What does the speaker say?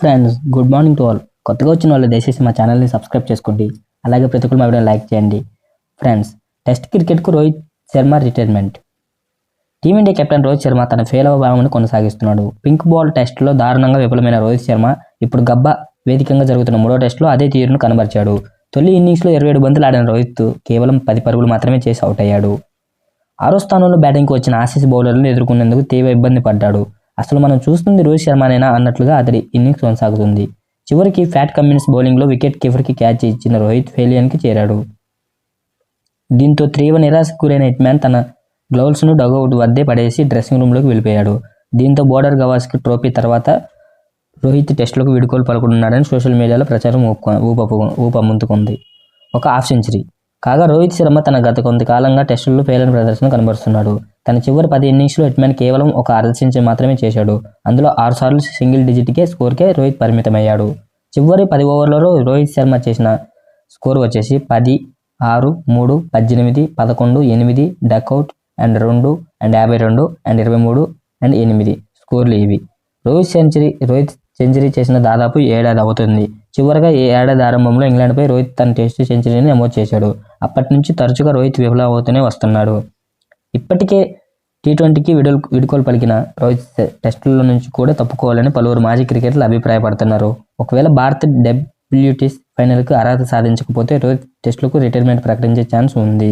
Friends good morning to all కొత్తగా వచ్చిన వాళ్ళు దయచేసి మా ఛానల్ని సబ్స్క్రైబ్ చేసుకోండి. అలాగే ప్రతి ఒక్కరు మా వీడియోని లైక్ చేయండి. ఫ్రెండ్స్ టెస్ట్ క్రికెట్కు Rohit Sharma retirement team India captain Rohit Sharma తన ఫెయిల్ భావమును కొనసాగిస్తున్నాడు. పింక్ బాల్ టెస్టులో దారుణంగా విఫలమైన రోహిత్ శర్మ ఇప్పుడు గబ్బా వేదికంగా జరుగుతున్న మూడో టెస్టులో అదే తీరును కనబరిచాడు. తొలి ఇన్నింగ్స్లో ఇరవై ఏడు బంతులు ఆడిన రోహిత్ కేవలం పది పరుగులు మాత్రమే చేసి అవుట్ అయ్యాడు. ఆరో స్థానంలో బ్యాటింగ్కి వచ్చిన ఆసీస్ బౌలర్లను ఎదుర్కొనేందుకు తీవ్ర ఇబ్బంది పడ్డాడు. అసలు మనం చూస్తుంది రోహిత్ శర్మనేనా అన్నట్లుగా అతడి ఇన్నింగ్స్ కొనసాగుతుంది చివరికి ఫ్యాట్ కమ్యూనిస్ట్ బౌలింగ్లో వికెట్ కీపర్కి క్యాచ్ ఇచ్చిన రోహిత్ ఫెయిలియన్కి చేరాడు దీంతో తీవ్ర నిరాశకు గురైన హిట్మ్యాన్ తన గ్లౌస్ను డగౌట్ వద్దే పడేసి డ్రెస్సింగ్ రూమ్లోకి వెళ్ళిపోయాడు దీంతో బోర్డర్ గవాస్కి ట్రోఫీ తర్వాత రోహిత్ టెస్టులకు వీడుకోలు పలుకుతున్నాడని సోషల్ మీడియాలో ప్రచారం ఊప ఊపపు ఒక హాఫ్ సెంచరీ కాగా రోహిత్ శర్మ తన గత కొంతకాలంగా టెస్టుల్లో ఫెయిల్ ప్రదర్శన కనబరుస్తున్నాడు తన చివరి పది ఇన్నింగ్స్లో హిట్మ్యాన్ కేవలం ఒక అర్ధ సెంచరీ మాత్రమే చేశాడు. అందులో ఆరు సార్లు సింగిల్ డిజిట్కే స్కోర్కే రోహిత్ పరిమితమయ్యాడు. చివరి పది ఓవర్లలో రోహిత్ శర్మ చేసిన స్కోర్ వచ్చేసి పది ఆరు మూడు పద్దెనిమిది పదకొండు ఎనిమిది డక్అవుట్ అండ్ రెండు అండ్ యాభై రెండు అండ్ ఇరవై మూడు అండ్ ఎనిమిది స్కోర్లు ఇవి. రోహిత్ సెంచరీ రోహిత్ సెంచరీ చేసిన దాదాపు ఏడాది అవుతుంది. చివరగా ఈ ఏడాది ఆరంభంలో ఇంగ్లాండ్పై రోహిత్ తన టెస్ట్ సెంచరీని నమోదు చేశాడు. అప్పటి నుంచి తరచుగా రోహిత్ విఫలం అవుతూనే వస్తున్నాడు. ఇప్పటికే టీ ట్వంటీకి విడుదల విడుకోలు పలికిన రోహిత్ టెస్టుల నుంచి కూడా తప్పుకోవాలని పలువురు మాజీ క్రికెటర్లు అభిప్రాయపడుతున్నారు. ఒకవేళ భారత్ డబ్ల్యూటీస్ ఫైనల్కు అర్హత సాధించకపోతే రోహిత్ టెస్టులకు రిటైర్మెంట్ ప్రకటించే ఛాన్స్ ఉంది.